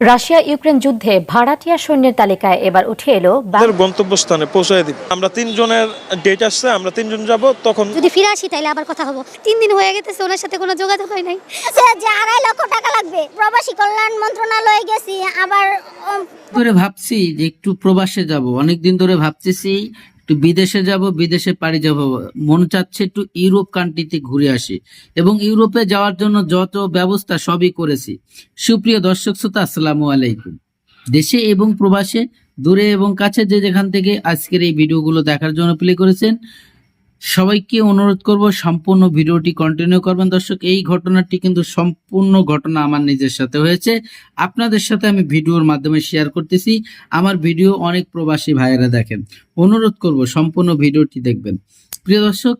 Russia Ukraine যুদ্ধে ভাড়াটিয়া সৈন্যের তালিকায় এবার উঠে এলো গন্তব্যস্থানে পৌঁছায় দিব। আমরা তিনজনের ডেট আসছে আমরা তিনজন যাব তখন যদি ফিরে আসি তাইলে আবার কথা হব। তিন দিন হয়ে গেছে ওনার সাথে কোনো যোগাযোগ হয় নাই। যে আড়াই লক্ষ টাকা লাগবে প্রবাসী কল্যাণ মন্ত্রণালয়ে গেছি আবার ধরে ভাবছি যে একটু প্রবাসে যাব। অনেক দিন ধরে ভাবতেছি একটু বিদেশে যাব, বিদেশে পাড়ি যাব মন চাচ্ছে একটু ইউরোপ কান্ট্রিতে ঘুরে আসি। এবং ইউরোপে যাওয়ার জন্য যত ব্যবস্থা সবই করেছি। সুপ্রিয় দর্শক শ্রোতা, আসসালামু আলাইকুম। দেশে এবং প্রবাসে, দূরে এবং কাছে যে যেখান থেকে আজকের এই ভিডিওগুলো দেখার জন্য প্লে করেছেন সবাইকে অনুরোধ করব সম্পূর্ণ ভিডিওটি কন্টিনিউ করবেন। দর্শক, এই ঘটনাটি কিন্তু সম্পূর্ণ ঘটনা আমার নিজের সাথে হয়েছে। আপনাদের সাথে আমি ভিডিওর মাধ্যমে শেয়ার করতেছি। আমার ভিডিও অনেক প্রবাসী ভাইয়েরা দেখেন। অনুরোধ করব সম্পূর্ণ ভিডিওটি দেখবেন। প্রিয় দর্শক,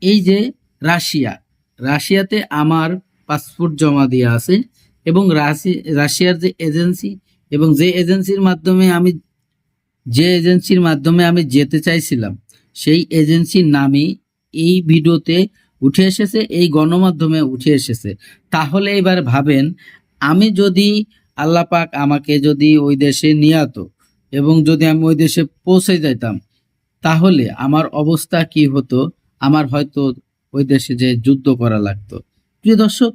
এই যে রাশিয়া, রাশিয়াতে আমার পাসপোর্ট জমা দেওয়া আছে এবং রাশি- রাশিয়ার যে এজেন্সি এবং যে এজেন্সির মাধ্যমে আমি, যে এজেন্সির মাধ্যমে আমি যেতে চাইছিলাম সেই এজেন্সির নামই এই ভিডিওতে উঠে এসেছে, এই গণমাধ্যমে উঠে এসেছে। তাহলে এবার ভাবেন, আমি যদি আল্লাহ পাক আমাকে যদি ওই দেশে নিয়ে আতো এবং যদি আমি ওই দেশে পৌঁছে যাইতাম, তাহলে আমার অবস্থা কি হতো? আমার হয়তো ওই দেশে যে যুদ্ধ করা লাগতো। প্রিয় দর্শক,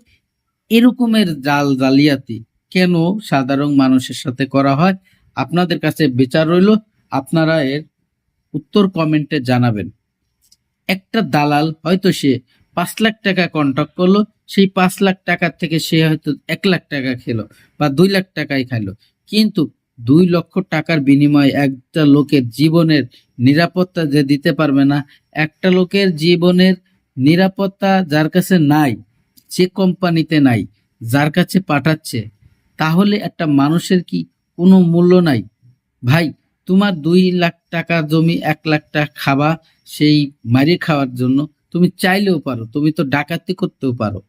এরকমের জাল জালিয়াতি কেন সাধারণ মানুষের সাথে করা হয়? আপনাদের কাছে বিচার রইল। আপনারা এর উত্তর কমেন্টে জানাবেন। একটা দালাল হয়তো সে পাঁচ লাখ টাকা কন্ট্যাক্ট করল, সেই পাঁচ লাখ টাকার থেকে সে হয়তো এক লাখ টাকা খেলো বা দুই লাখ টাকাই খাইলো। কিন্তু দুই লক্ষ টাকার বিনিময়ে একটা লোকের জীবনের নিরাপত্তা যে দিতে পারবে না, একটা লোকের জীবনের নিরাপত্তা যার কাছে নাই, যে কোম্পানিতে নাই, যার কাছে পাঠাচ্ছে, তাহলে একটা মানুষের কি কোনো মূল্য নাই? ভাই তোমার দুই লাখ টাকা জমি, এক লাখ টাকা খাবা, সেই মারিয়ে খাওয়ার জন্য তুমি চাইলেও পারো, তুমি তো ডাকাতি করতেও পারো।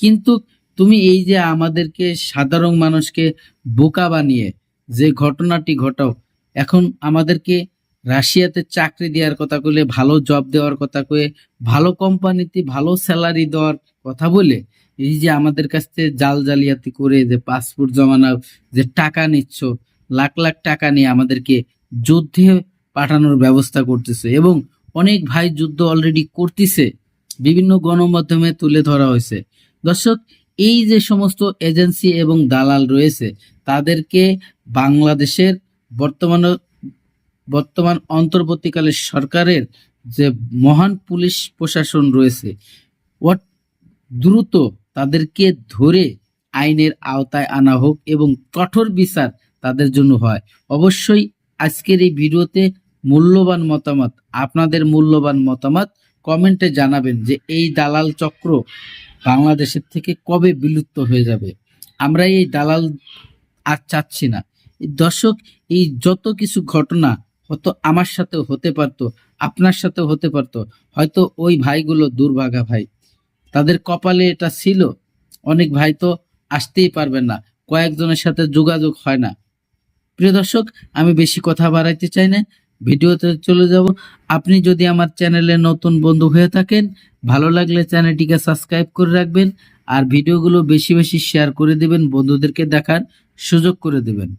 কিন্তু তুমি এই যে আমাদেরকে সাধারণ মানুষকে বোকা বানিয়ে যে ঘটনাটি ঘটাও, এখন আমাদেরকে রাশিয়াতে চাকরি দেওয়ার কথা কলে ভালো জব দেওয়ার কথা কয়ে, ভালো কোম্পানিতে ভালো স্যালারি দেওয়ার কথা বলে, এই যে আমাদের কাছ থেকে জাল জালিয়াতি করে যে পাসপোর্ট জমানো, যে টাকা নিচ্ছ লাখ লাখ টাকা নিয়ে আমাদেরকে যুদ্ধে পাঠানোর ব্যবস্থা করতেছে এবং অনেক ভাই যুদ্ধ অলরেডি করতেছে, বিভিন্ন গণমাধ্যমে তুলে ধরা হয়েছে। দর্শক, এই যে সমস্ত এজেন্সি এবং দালাল রয়েছে, তাদেরকে বাংলাদেশের বর্তমানে, বর্তমান অন্তর্বর্তীকালের সরকারের যে মহান পুলিশ প্রশাসন রয়েছে দ্রুত তাদেরকে ধরে আইনের আওতায় আনা হোক এবং কঠোর বিচার তাদের জন্য হয়। অবশ্যই আজকের এই ভিডিওতে মূল্যবান মতামত, আপনাদের মূল্যবান মতামত কমেন্টে জানাবেন যে এই দালাল চক্র বাংলাদেশের থেকে কবে বিলুপ্ত হয়ে যাবে। আমরা এই দালাল আর চাচ্ছি না। দর্শক, এই যত কিছু ঘটনা হয়তো আমার সাথেও হতে পারতো, আপনার সাথেও হতে পারতো। হয়তো ওই ভাইগুলো দুর্ভাগা ভাই। তাদের কপালে এটা ছিল। অনেক ভাই তো আসতেই পারবেন না। কয়েকজনের সাথে যোগাযোগ হয় না। প্রিয় দর্শক, আমি বেশি কথা বাড়াইতে চাই না, ভিডিওতে চলে যাব। আপনি যদি আমার চ্যানেলে নতুন বন্ধু হয়ে থাকেন, ভালো লাগলে চ্যানেলটিকে সাবস্ক্রাইব করে রাখবেন আর ভিডিওগুলো বেশি বেশি শেয়ার করে দেবেন, বন্ধুদেরকে দেখার সুযোগ করে দেবেন।